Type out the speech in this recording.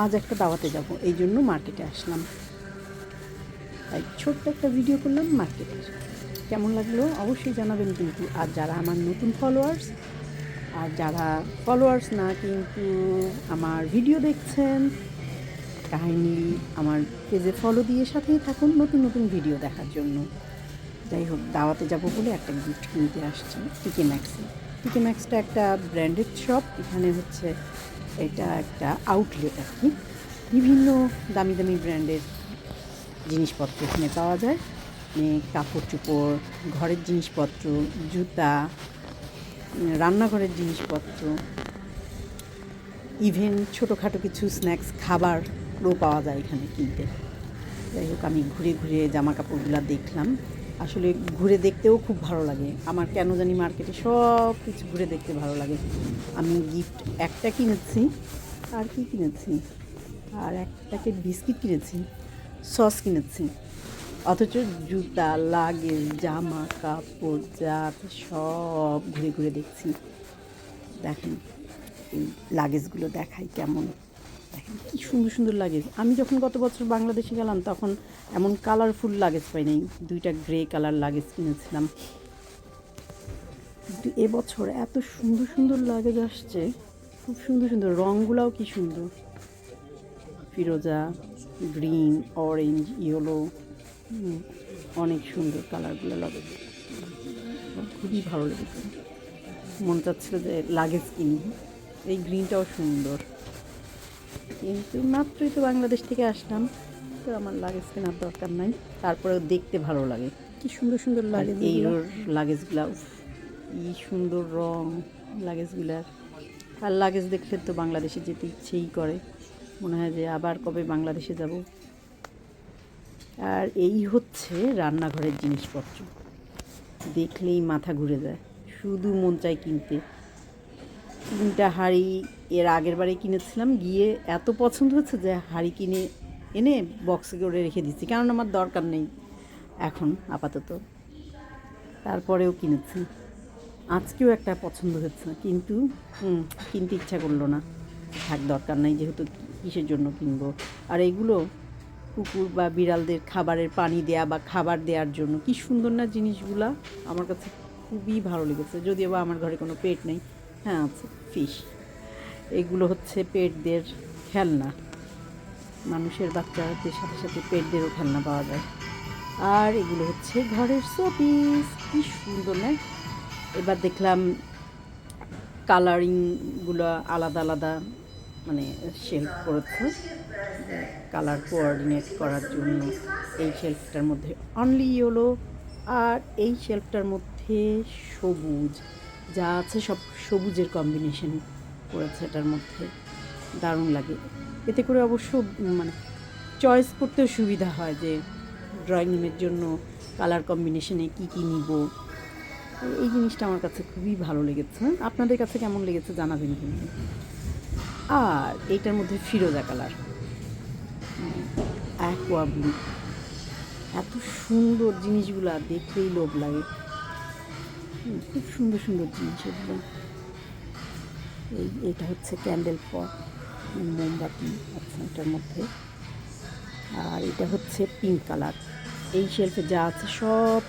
আজ একটা দাওয়াতে যাব, এই জন্য মার্কেটে আসলাম। তাই ছোট্ট একটা ভিডিও করলাম মার্কেটে। কেমন লাগল অবশ্যই জানাবেন কিন্তু, আর যারা আমার নতুন ফলোয়ার্স আর যারা ফলোয়ার্স না, কিন্তু আমার ভিডিও দেখছেন, কাহিনী আমার পেজে ফলো দিয়ে সাথেই থাকুন নতুন নতুন ভিডিও দেখার জন্য। যাই হোক, দাওয়াতে যাব বলে একটা গিফট কিনতে আসছি টিকে ম্যাক্সে টিকে ম্যাক্সটা একটা ব্র্যান্ডেড শপ এখানে হচ্ছে এটা একটা আউটলেট আর কি। বিভিন্ন দামি দামি ব্র্যান্ডের জিনিসপত্র এখানে পাওয়া যায়। মানে কাপড় চোপড়, ঘরের জিনিসপত্র, জুতা, রান্নাঘরের জিনিসপত্র ইভেন ছোটোখাটো কিছু স্ন্যাক্স খাবারও পাওয়া যায় এখানে কিনতে। যাই হোক, আমি ঘুরে ঘুরে জামা কাপড়গুলো দেখলাম। আসলে ঘুরে দেখতেও খুব ভালো লাগে। আমার কেন জানি মার্কেটে সব কিছু ঘুরে দেখতে ভালো লাগে। আমি গিফট একটা কিনেছি, আর কি কিনেছি? আর এক প্যাকেট বিস্কিট কিনেছি, সস কিনেছি। অথচ জুতা, লাগেজ, জামা, কাপড় আছে সব ঘুরে ঘুরে দেখছি। দেখেন, এই লাগেজগুলো দেখাই কেমন। কি সুন্দর সুন্দর লাগেজ। আমি যখন গত বছর বাংলাদেশে গেলাম, তখন এমন কালারফুল লাগেজ পাই নাই। দুইটা গ্রে কালার লাগেজ কিনেছিলাম। কিন্তু এবছর এত সুন্দর সুন্দর লাগেজ আসছে। খুব সুন্দর সুন্দর রঙগুলাও কি সুন্দর। ফিরোজা গ্রিন অরেঞ্জ ইয়েলো অনেক সুন্দর কালারগুলো লাগেজ। খুবই ভালো লেগেছে। মন চাচ্ছিল যে লাগেজ কিনি। এই গ্রিনটাও সুন্দর। কিন্তু মাত্রই তো বাংলাদেশ থেকে আসলাম। তো আমার লাগেজ কেনার দরকার নাই। তারপরে দেখতে ভালো লাগে। কি সুন্দর সুন্দর লাগে এই লাগেজগুলা কি সুন্দর রং লাগেজগুলার আর লাগেজ দেখলে তো বাংলাদেশে যেতে ইচ্ছেই করে। মনে হয় যে আবার কবে বাংলাদেশে যাব। আর এই হচ্ছে রান্নাঘরের জিনিসপত্র। দেখলেই মাথা ঘুরে যায়। শুধু মন চাই কিনতে। তিনটা হাঁড়ি এর আগের বারে কিনেছিলাম। গিয়ে এত পছন্দ হচ্ছে যে হাঁড়ি কিনে এনে বক্সে করে রেখে দিচ্ছি কারণ আমার দরকার নেই এখন আপাতত। তারপরেও কিনেছি। আজকেও একটা পছন্দ হচ্ছে কিন্তু হুম, কিনতে ইচ্ছা করল না। থাক দরকার নাই যেহেতু কিসের জন্য কিনবো? আর এগুলো কুকুর বা বিড়ালদের খাবারের পানি দেয়া বা খাবার দেওয়ার জন্য কি সুন্দর না জিনিসগুলা। আমার কাছে খুবই ভালো লেগেছে। যদিও বা আমার ঘরে কোনো পেট নেই। হ্যাঁ ফিশ এগুলো হচ্ছে পেটদের খেলনা। মানুষের বাচ্চাদের সাথে সাথে পেটদেরও খেলনা পাওয়া যায়। আর এগুলো হচ্ছে ঘরের শোপিস কি সুন্দর, না? এবার দেখলাম কালারিংগুলো আলাদা আলাদা মানে শেল্ফ করেছে। কালার কোঅর্ডিনেট করার জন্য এই শেলফটার মধ্যে অনলি ইয়েলো আর এই শেলফটার মধ্যে সবুজ। যা আছে সব সবুজের কম্বিনেশন করেছে এটার মধ্যে। দারুণ লাগে। এতে করে অবশ্য মানে চয়েস করতেও সুবিধা হয় যে ড্রয়িং রুমের জন্য কালার কম্বিনেশনে কি কি নিব। এই জিনিসটা আমার কাছে খুবই ভালো লেগেছে। আপনাদের কাছে কেমন লেগেছে জানাবেন কিন্তু আর এইটার মধ্যে ফিরোজা কালার অ্যাকোয়া ব্লু এত সুন্দর জিনিসগুলা দেখলেই লোভ লাগে। খুব সুন্দর সুন্দর জিনিস এগুলো। এই, এটা হচ্ছে ক্যান্ডেল পট মোমবাতি এটার মধ্যে। আর এটা হচ্ছে পিঙ্ক কালার এই শেলফে যা আছে সব